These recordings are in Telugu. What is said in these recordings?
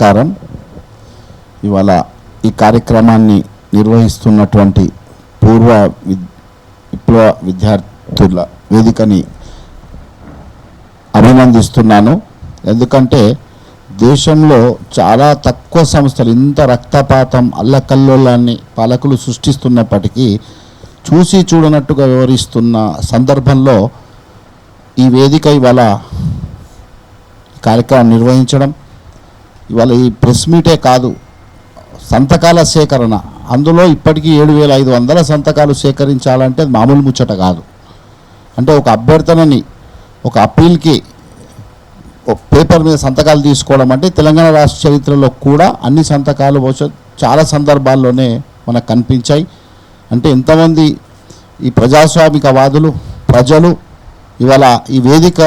నమస్కారం. ఇవాళ ఈ కార్యక్రమాన్ని నిర్వహిస్తున్నటువంటి పూర్వ విద్ విప్లవ విద్యార్థుల వేదికని అభినందిస్తున్నాను. ఎందుకంటే దేశంలో చాలా తక్కువ సంస్థలు ఇంత రక్తపాతం అల్లకల్లోలాన్ని పాలకులు సృష్టిస్తున్నప్పటికీ చూసి చూడనట్టుగా వివరిస్తున్న సందర్భంలో ఈ వేదిక ఇవాళ కార్యక్రమం నిర్వహించడం ఇవాళ ఈ ప్రెస్ మీటే కాదు సంతకాల సేకరణ. అందులో ఇప్పటికీ ఏడు వేల ఐదు వందల సంతకాలు సేకరించాలంటే మామూలు ముచ్చట కాదు. అంటే ఒక అభ్యర్థనని ఒక అప్పీల్కి ఒక పేపర్ మీద సంతకాలు తీసుకోవడం అంటే తెలంగాణ రాష్ట్ర చరిత్రలో కూడా అన్ని సంతకాలు బహుశా చాలా సందర్భాల్లోనే మనకు కనిపించాయి. అంటే ఎంతమంది ఈ ప్రజాస్వామికవాదులు ప్రజలు ఇవాళ ఈ వేదిక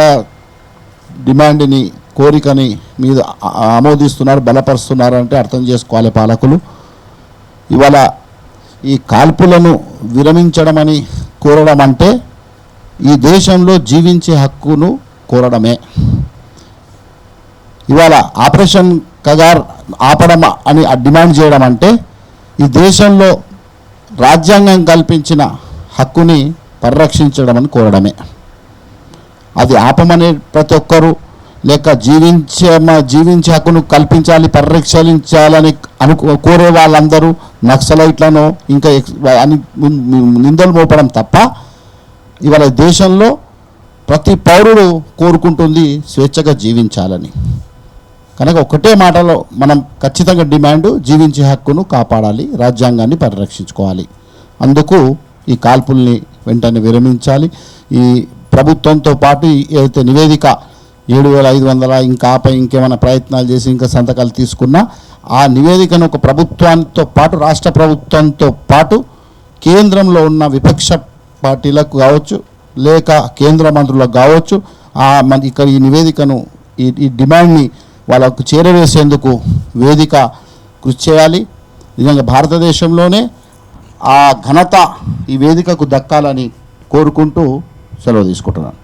డిమాండ్ని కోరికని మీద ఆమోదిస్తున్నారు బలపరుస్తున్నారు అంటే అర్థం చేసుకోవాలి పాలకులు. ఇవాళ ఈ కాల్పులను విరమించడమని కోరడం అంటే ఈ దేశంలో జీవించే హక్కును కోరడమే. ఇవాళ ఆపరేషన్ కగార్ ఆపడం అని డిమాండ్ చేయడం అంటే ఈ దేశంలో రాజ్యాంగం కల్పించిన హక్కుని పరిరక్షించడం అని కోరడమే. అది ఆపమనే ప్రతి ఒక్కరు లేక జీవించే మ- జీవించే హక్కును కల్పించాలి పరిరక్షించాలని అను కోరే వాళ్ళందరూ నక్సలైట్లను ఇంకా అని నిందలు మోపడం తప్ప ఇవాళ దేశంలో ప్రతి పౌరుడు కోరుకుంటుంది స్వేచ్ఛగా జీవించాలని. కనుక ఒకటే మాటలో మనం ఖచ్చితంగా డిమాండ్ జీవించే హక్కును కాపాడాలి రాజ్యాంగాన్ని పరిరక్షించుకోవాలి. అందుకు ఈ కాల్పుల్ని వెంటనే విరమించాలి. ఈ ప్రభుత్వంతో పాటు ఏదైతే నివేదిక ఏడు వేల ఐదు వందల ఇంకా ఆపై ఇంకేమైనా ప్రయత్నాలు చేసి ఇంకా సంతకాలు తీసుకున్నా ఆ నివేదికను ఒక ప్రభుత్వంతో పాటు రాష్ట్ర ప్రభుత్వంతో పాటు కేంద్రంలో ఉన్న విపక్ష పార్టీలకు కావచ్చు లేక కేంద్ర మంత్రులకు కావచ్చు ఆ మన ఇక్కడ ఈ నివేదికను ఈ ఈ డిమాండ్ని వాళ్ళకు చేరవేసేందుకు వేదిక కృషి చేయాలి. నిజంగా భారతదేశంలోనే ఆ ఘనత ఈ వేదికకు దక్కాలని కోరుకుంటూ సెలవు తీసుకుంటున్నాను.